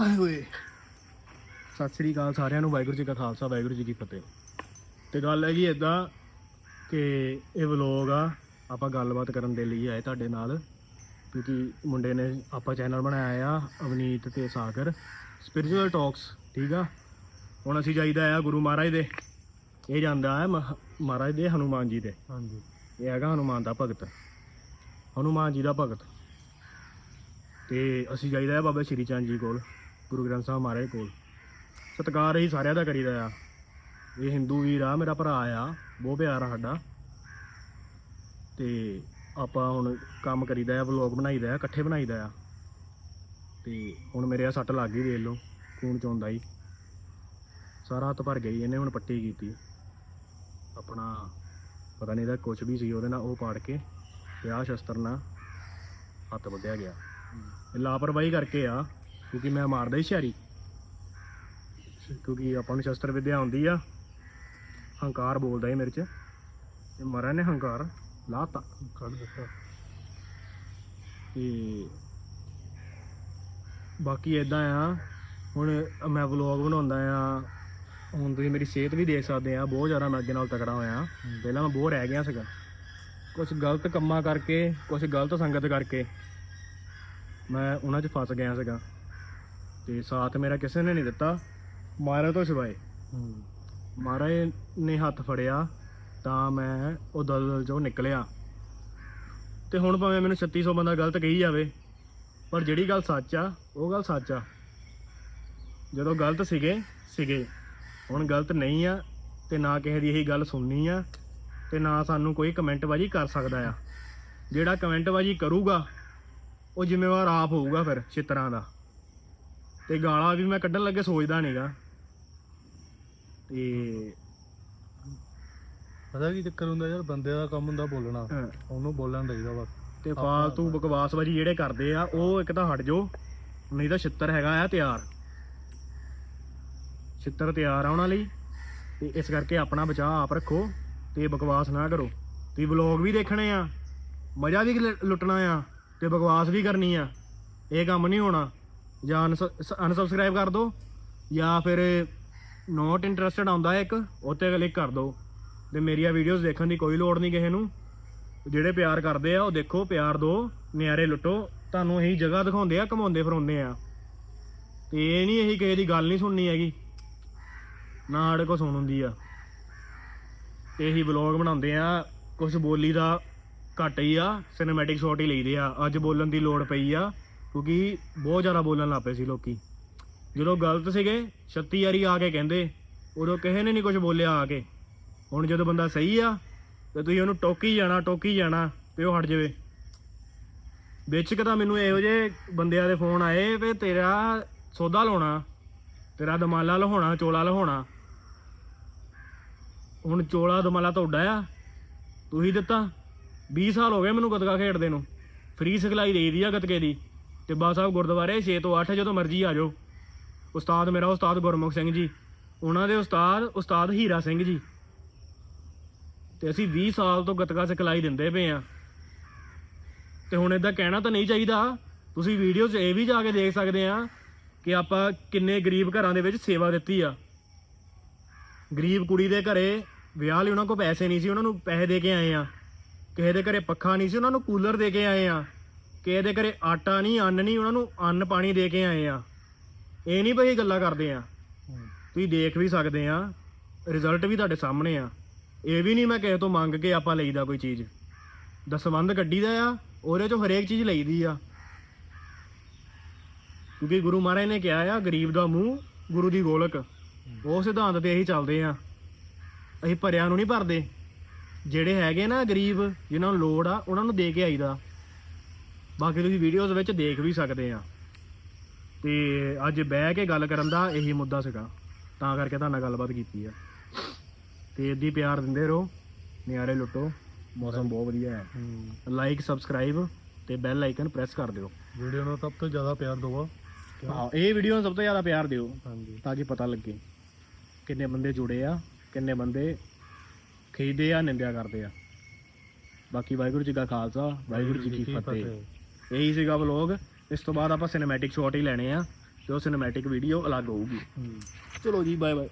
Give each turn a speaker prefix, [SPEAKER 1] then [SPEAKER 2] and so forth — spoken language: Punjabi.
[SPEAKER 1] ਆਏ ਓਏ ਸਤਿ ਸ੍ਰੀ ਅਕਾਲ ਸਾਰਿਆਂ ਨੂੰ ਵਾਹਿਗੁਰੂ ਜੀ ਕਾ ਖਾਲਸਾ ਵਾਹਿਗੁਰੂ ਜੀ ਕੀ ਫਤਿਹ। ਤੇ ਗੱਲ ਹੈਗੀ ਇਦਾਂ ਕਿ ਇਹ ਵਲੋਗ ਆ ਆਪਾਂ ਗੱਲਬਾਤ ਕਰਨ ਦੇ ਲਈ ਆਏ ਤੁਹਾਡੇ ਨਾਲ ਕਿਉਂਕਿ ਮੁੰਡੇ ਨੇ ਆਪਾਂ ਚੈਨਲ ਬਣਾਇਆ ਆ ਅਵਨੀਤ ਤੇ ਸਾਗਰ ਸਪਿਰਚੁਅਲ ਟਾਕਸ ਠੀਕ ਆ? ਹੁਣ ਅਸੀਂ ਜਾਈਦਾ ਆ ਗੁਰੂ ਮਹਾਰਾਜ ਦੇ। ਇਹ ਜਾਂਦਾ ਹੈ ਮਹ- ਮਹਾਰਾਜ ਦੇ ਹਨੂਮਾਨ ਜੀ ਦੇ।
[SPEAKER 2] ਹਾਂਜੀ।
[SPEAKER 1] ਇਹ ਹੈਗਾ ਹਨੂਮਾਨ ਦਾ ਭਗਤ। ਹਨੂਮਾਨ ਜੀ ਦਾ ਭਗਤ। ਤੇ ਅਸੀਂ ਜਾਈਦਾ ਹੈ ਬਾਬਾ ਸ਼੍ਰੀ ਚੰਦ ਜੀ ਕੋਲ। ਗੁਰੂ ਗ੍ਰੰਥ ਸਾਹਿਬ ਮਹਾਰਾਜ ਕੋਲ। ਸਤਿਕਾਰ ਹੀ ਸਾਰਿਆਂ ਦਾ ਕਰੀਦਾ ਆ। ਇਹ ਹਿੰਦੂ ਵੀਰ ਆ, ਮੇਰਾ ਭਰਾ ਆ, ਬਹੁਤ ਪਿਆਰ ਆ ਸਾਡਾ। ਤੇ ਆਪਾਂ ਹੁਣ ਕੰਮ ਕਰੀਦਾ ਆ ਵਲੌਗ ਬਣਾਈਦਾ ਆ, ਇਕੱਠੇ ਬਣਾਈਦਾ ਆ। ਤੇ ਹੁਣ ਮੇਰੇ ਆ ਸੱਟ ਲੱਗ ਗਈ, ਵੇਖ ਲਓ, ਖੂਨ ਚੋਂਦਾ ਹੀ। ਸਾਰਾ ਹੱਥ ਭਰ ਗਈ ਇਹਨੇ ਹੁਣ ਪੱਟੀ ਕੀਤੀ। ਆਪਣਾ ਪਤਾ ਨਹੀਂ ਇਹਦਾ ਕੁਝ ਵੀ ਸੀ ਉਹਦੇ ਨਾਲ, ਉਹ ਪਾੜ ਕੇ ਤੇ ਆਹ ਸ਼ਸਤਰ ਨਾਲ ਹੱਥ ਵੱਢਿਆ ਗਿਆ। ਲਾਪਰਵਾਹੀ ਕਰਕੇ ਆ। ਕਿਉਂਕਿ ਮੈਂ ਮਾਰਦਾ ਹੀ ਸ਼ਹਿਰੀ। ਕਿਉਂਕਿ ਆਪਾਂ ਨੂੰ ਸ਼ਸਤਰ ਵਿਦਿਆ ਆਉਂਦੀ ਆ। ਹੰਕਾਰ ਬੋਲਦਾ ਹੀ ਮੇਰੇ ਚ। ਤੇ ਮਹਾਰਾਜ ਨੇ ਹੰਕਾਰ ਲਾਤਾ।
[SPEAKER 2] ਕੱਢ ਦਿੱਤਾ।
[SPEAKER 1] ਤੇ ਬਾਕੀ ਇਦਾਂ ਆ। ਹੁਣ ਮੈਂ ਵਲੌਗ ਬਣਾਉਂਦਾ ਆ। ਹੁਣ ਤੁਸੀਂ ਮੇਰੀ ਸਿਹਤ ਵੀ ਦੇਖ ਸਕਦੇ ਆ। ਬਹੁਤ ਜ਼ਿਆਦਾ ਮੈਂ ਅੱਗੇ ਨਾਲ ਤਕੜਾ ਹੋਇਆ। ਪਹਿਲਾਂ ਮੈਂ ਬਹੁਤ ਰਹਿ ਗਿਆ ਸੀਗਾ। ਕੁਝ ਗਲਤ ਕੰਮਾਂ ਕਰਕੇ ਕੁਝ ਗਲਤ ਸੰਗਤ ਕਰਕੇ ਮੈਂ ਉਹਨਾਂ 'ਚ ਫਸ ਗਿਆ ਸੀਗਾ। ਤੇ ਸਾਥ ਮੇਰਾ ਕਿਸੇ ਨੇ ਨਹੀਂ ਦਿੱਤਾ। ਮਾਰੇ ਤੋਂ ਸਿਵਾਏ। ਮਹਾਰਾਜ ਨੇ ਹੱਥ ਫੜਿਆ ਤਾਂ ਮੈਂ ਉਹ ਦਲਦਲ ਚੋਂ ਨਿਕਲਿਆ। ਤੇ ਹੁਣ ਭਾਵੇਂ ਮੈਨੂੰ 3600 ਬੰਦਾ ਗਲਤ ਕਹੀ ਜਾਵੇ ਪਰ ਜਿਹੜੀ ਗੱਲ ਸੱਚ ਆ ਉਹ ਗੱਲ ਸੱਚ ਆ। ਜਦੋਂ ਗਲਤ ਸੀਗੇ ਸੀਗੇ। ਹੁਣ ਗਲਤ ਨਹੀਂ ਆ ਤੇ ਨਾ ਕਿਸੇ ਦੀ ਇਹੀ ਗੱਲ ਸੁਣਨੀ ਆ ਤੇ ਨਾ ਸਾਨੂੰ ਕੋਈ ਕਮੈਂਟ ਬਾਜੀ ਕਰ ਸਕਦਾ ਆ। ਜਿਹੜਾ ਕਮੈਂਟ ਬਾਜੀ ਕਰੂਗਾ ਉਹ ਜ਼ਿੰਮੇਵਾਰ ਆਪ ਹੋਊਗਾ ਫਿਰ ਛਿੱਤਰਾਂ ਦਾ। ਤੇ ਗਾਲਾਂ ਵੀ ਮੈਂ ਕੱਢਣ ਲੱਗੇ ਸੋਚਦਾ ਨਹੀਂਗਾ ਤੇ
[SPEAKER 2] ਪਤਾ ਕੀ ਚੱਕਰ ਹੁੰਦਾ ਯਾਰ ਬੰਦੇ ਦਾ ਕੰਮ ਹੁੰਦਾ ਬੋਲਣਾ।
[SPEAKER 1] ਹਾਂ,
[SPEAKER 2] ਉਹਨੂੰ ਬੋਲਣ ਦੇਈਦਾ ਬਸ।
[SPEAKER 1] ਤੇ ਫਾਲਤੂ ਬਕਵਾਸਬਾਜੀ ਜਿਹੜੇ ਕਰਦੇ ਆ ਉਹ ਇੱਕ ਤਾਂ ਹਟ ਜਾਓ ਨਹੀਂ ਤਾਂ ਛਿੱਤਰ ਹੈਗਾ ਆ ਤਿਆਰ। ਛਿੱਤਰ ਤਿਆਰ ਆ ਉਹਨਾਂ ਲਈ ਤੇ ਇਸ ਕਰਕੇ ਆਪਣਾ ਬਚਾਅ ਆਪ ਰੱਖੋ ਤੇ ਬਕਵਾਸ ਨਾ ਕਰੋ। ਤੁਸੀਂ ਵਲੌਗ ਵੀ ਦੇਖਣੇ ਆ ਮਜ਼ਾ ਵੀ ਲ- ਲੁੱਟਣਾ ਆ ਤੇ ਬਕਵਾਸ ਵੀ ਕਰਨੀ ਆ। ਇਹ ਕੰਮ ਨਹੀਂ ਹੋਣਾ। ਜਾਂ ਅਨਸਬਸਕ੍ਰਾਈਬ ਕਰ ਦਿਓ ਜਾਂ ਫਿਰ ਨੋਟ ਇੰਟਰਸਟਡ ਆਉਂਦਾ ਇੱਕ ਉੱਤੇ ਕਲਿੱਕ ਕਰ ਦਿਓ ਤੇ ਮੇਰੀਆਂ ਵੀਡੀਓਜ਼ ਦੇਖਣ ਦੀ ਕੋਈ ਲੋੜ ਨਹੀਂ ਕਿਸੇ ਨੂੰ। ਜਿਹੜੇ ਪਿਆਰ ਕਰਦੇ ਆ, ਉਹ ਦੇਖੋ, ਪਿਆਰ ਦਿਓ ਨਿਆਰੇ ਲੁੱਟੋ। ਤੁਹਾਨੂੰ ਇਹੀ ਜਗ੍ਹਾ ਦਿਖਾਉਂਦੇ ਆ, ਘਮਾਉਂਦੇ ਫਰਾਉਂਦੇ ਆ। ਤੇ ਇਹ ਨਹੀਂ ਇਹੀ ਕਿਸੇ ਦੀ ਗੱਲ ਨਹੀਂ ਸੁਣਨੀ ਹੈਗੀ। ਨਾ ਸਾਡੇ ਕੋ ਸੁਣ ਹੁੰਦੀ ਆ। ਤੇ ਇਹੀ ਵਲੌਗ ਬਣਾਉਂਦੇ ਆ। ਕੁਝ ਬੋਲੀ ਦਾ ਘੱਟ ਹੀ ਆ ਸਿਨੇਮੈਟਿਕ ਸ਼ਾਟ ਹੀ ਲਈਦੇ ਆ। ਅੱਜ ਬੋਲਣ ਦੀ ਲੋੜ ਪਈ ਆ। ਕਿਉਂਕਿ ਬਹੁਤ ਜ਼ਿਆਦਾ ਬੋਲਣ ਲੱਗ ਪਏ ਸੀ ਲੋਕੀ। ਜਦੋਂ ਗਲਤ ਸੀਗੇ 36 ਵਾਰੀ ਆ ਕੇ ਕਹਿੰਦੇ, ਉਦੋਂ ਕਿਸੇ ਨੇ ਨਹੀਂ ਕੁਝ ਬੋਲਿਆ ਆ ਕੇ। ਹੁਣ ਜਦੋਂ ਬੰਦਾ ਸਹੀ ਆ, ਤੇ ਤੁਸੀਂ ਉਹਨੂੰ ਟੋਕੀ ਜਾਣਾ ਟੋਕੀ ਜਾਣਾ, ਤੇ ਉਹ ਹਟ ਜਾਵੇ। ਵਿੱਚ ਕਿ ਤਾਂ ਮੈਨੂੰ ਇਹੋ ਜਿਹੇ ਬੰਦਿਆਂ ਦੇ ਫੋਨ ਆਏ ਵੀ ਤੇਰਾ ਸੌਦਾ ਲਾਉਣਾ, ਤੇਰਾ ਦਮਾਲਾ ਲਹਾਉਣਾ, ਚੋਲਾ ਲਹਾਉਣਾ। ਹੁਣ ਚੋਲਾ, ਦਮਾਲਾ ਤੁਹਾਡਾ ਆ। ਤੁਸੀਂ ਦਿੱਤਾ। 20 ਸਾਲ ਹੋ ਗਏ ਮੈਨੂੰ ਗਤਕਾ ਖੇਡਦੇ ਨੂੰ। ਫ੍ਰੀ ਸਿਖਲਾਈ ਦੇਈਦੀ ਆ ਗਤਕੇ ਦੀ। ਟਿੱਬਾ ਸਾਹਿਬ ਗੁਰਦੁਆਰੇ 6 ਤੋਂ 8 ਜਦੋਂ ਮਰਜ਼ੀ ਆ ਜਾਓ। ਉਸਤਾਦ ਮੇਰਾ ਉਸਤਾਦ ਗੁਰਮੁਖ ਸਿੰਘ ਜੀ, ਉਹਨਾਂ ਦੇ ਉਸਤਾਦ ਉਸਤਾਦ ਹੀਰਾ ਸਿੰਘ ਜੀ। ਤੇ ਅਸੀਂ 20 ਸਾਲ ਤੋਂ ਗਤਕਾ ਸਿਖਲਾਈ ਦਿੰਦੇ ਪਏ ਆ। ਤੇ ਹੁਣ ਇਦਾਂ ਕਹਿਣਾ ਤਾਂ ਨਹੀਂ ਚਾਹੀਦਾ। ਤੁਸੀਂ ਵੀਡੀਓ 'ਚ ਇਹ ਵੀ ਜਾ ਕੇ ਦੇਖ ਸਕਦੇ ਆ ਕਿ ਆਪਾਂ ਕਿੰਨੇ ਗਰੀਬ ਘਰਾਂ ਦੇ ਵਿੱਚ ਸੇਵਾ ਦਿੱਤੀ ਆ। ਗਰੀਬ ਕੁੜੀ ਦੇ ਘਰੇ ਵਿਆਹ ਲਈ ਉਹਨਾਂ ਕੋਲ ਪੈਸੇ ਨਹੀਂ ਸੀ, ਉਹਨਾਂ ਨੂੰ ਪੈਸੇ ਦੇ ਕੇ ਆਏ ਆ। ਕਿਸੇ ਦੇ ਘਰੇ ਪੱਖਾ ਨਹੀਂ ਸੀ, ਉਹਨਾਂ ਨੂੰ ਕੂਲਰ ਦੇ ਕੇ ਆਏ ਆ। ਕਿਸੇ ਦੇ ਘਰੇ ਆਟਾ ਨਹੀਂ ਅੰਨ ਨਹੀਂ ਉਹਨਾਂ ਨੂੰ ਅੰਨ ਪਾਣੀ ਦੇ ਕੇ ਆਏ ਆ। ਇਹ ਨਹੀਂ ਬਈ ਗੱਲਾਂ ਕਰਦੇ ਆ। ਤੁਸੀਂ ਦੇਖ ਵੀ ਸਕਦੇ ਆ ਰਿਜ਼ਲਟ ਵੀ ਤੁਹਾਡੇ ਸਾਹਮਣੇ ਆ। ਇਹ ਵੀ ਨਹੀਂ ਮੈਂ ਕਿਸੇ ਤੋਂ ਮੰਗ ਕੇ ਆਪਾਂ ਲਈਦਾ ਕੋਈ ਚੀਜ਼। ਦਸਵੰਦ ਕੱਢੀਦਾ ਆ ਉਹਦੇ ਚੋਂ ਹਰੇਕ ਚੀਜ਼ ਲਈਦੀ ਆ। ਕਿਉਂਕਿ ਗੁਰੂ ਮਹਾਰਾਜ ਨੇ ਕਿਹਾ ਆ ਗਰੀਬ ਦਾ ਮੂੰਹ ਗੁਰੂ ਦੀ ਗੋਲਕ। ਉਹ ਸਿਧਾਂਤ ਤੇ ਇਹੀ ਚੱਲਦੇ ਆ। ਅਸੀਂ ਭਰਿਆਂ ਨੂੰ ਨਹੀਂ ਭਰਦੇ। ਜਿਹੜੇ ਹੈਗੇ ਨਾ ਗਰੀਬ ਜਿਨ੍ਹਾਂ ਨੂੰ ਲੋੜ ਆ ਉਹਨਾਂ ਨੂੰ ਦੇ ਕੇ ਆਈਦਾ। ਬਾਕੀ ਤੁਸੀਂ ਵੀਡੀਓਜ਼ ਵਿੱਚ ਦੇਖ ਵੀ ਸਕਦੇ ਆ। ਤੇ ਅੱਜ ਬਹਿ ਕੇ ਗੱਲ ਕਰਨ ਦਾ ਇਹੀ ਮੁੱਦਾ ਸੀਗਾ। ਤਾਂ ਕਰਕੇ ਤੁਹਾਡੇ ਨਾਲ ਗੱਲਬਾਤ ਕੀਤੀ ਆ। ਤੇ ਇਦਾਂ ਪਿਆਰ ਦਿੰਦੇ ਰਹੋ ਨਿਆਰੇ ਲੁੱਟੋ ਮੌਸਮ ਬਹੁਤ ਵਧੀਆ ਹੈ। ਲਾਈਕ ਸਬਸਕ੍ਰਾਈਬ ਤੇ ਬੈਲ ਆਈਕਨ ਪ੍ਰੈਸ ਕਰ ਦਿਓ।
[SPEAKER 2] ਵੀਡੀਓ ਨੂੰ ਸਭ ਤੋਂ ਜ਼ਿਆਦਾ ਪਿਆਰ ਦਿਓ
[SPEAKER 1] ਹਾਂ ਇਹ ਵੀਡੀਓ ਨੂੰ ਸਭ ਤੋਂ ਜ਼ਿਆਦਾ ਪਿਆਰ ਦਿਓ
[SPEAKER 2] ਹਾਂਜੀ।
[SPEAKER 1] ਤਾਂ ਕਿ ਪਤਾ ਲੱਗੇ ਕਿੰਨੇ ਬੰਦੇ ਜੁੜੇ ਆ ਕਿੰਨੇ ਬੰਦੇ ਖਰੀਦੇ ਆ ਨਿੰਦਿਆ ਕਰਦੇ ਆ। ਬਾਕੀ ਵਾਹਿਗੁਰੂ ਜੀ ਕਾ ਖਾਲਸਾ ਵਾਹਿਗੁਰੂ ਜੀ ਕੀ ਫਤਿਹ। ਇਹੀ ਸੀਗਾ ਵਲੋਗ ਇਸ ਤੋਂ ਬਾਅਦ ਆਪਾਂ ਸਿਨੇਮੈਟਿਕ ਸ਼ਾਟ ਹੀ ਲੈਣੇ ਆ ਤੇ ਉਹ ਸਿਨੇਮੈਟਿਕ ਵੀਡੀਓ ਅਲੱਗ ਹੋਊਗੀ। ਚਲੋ ਜੀ ਬਾਏ ਬਾਏ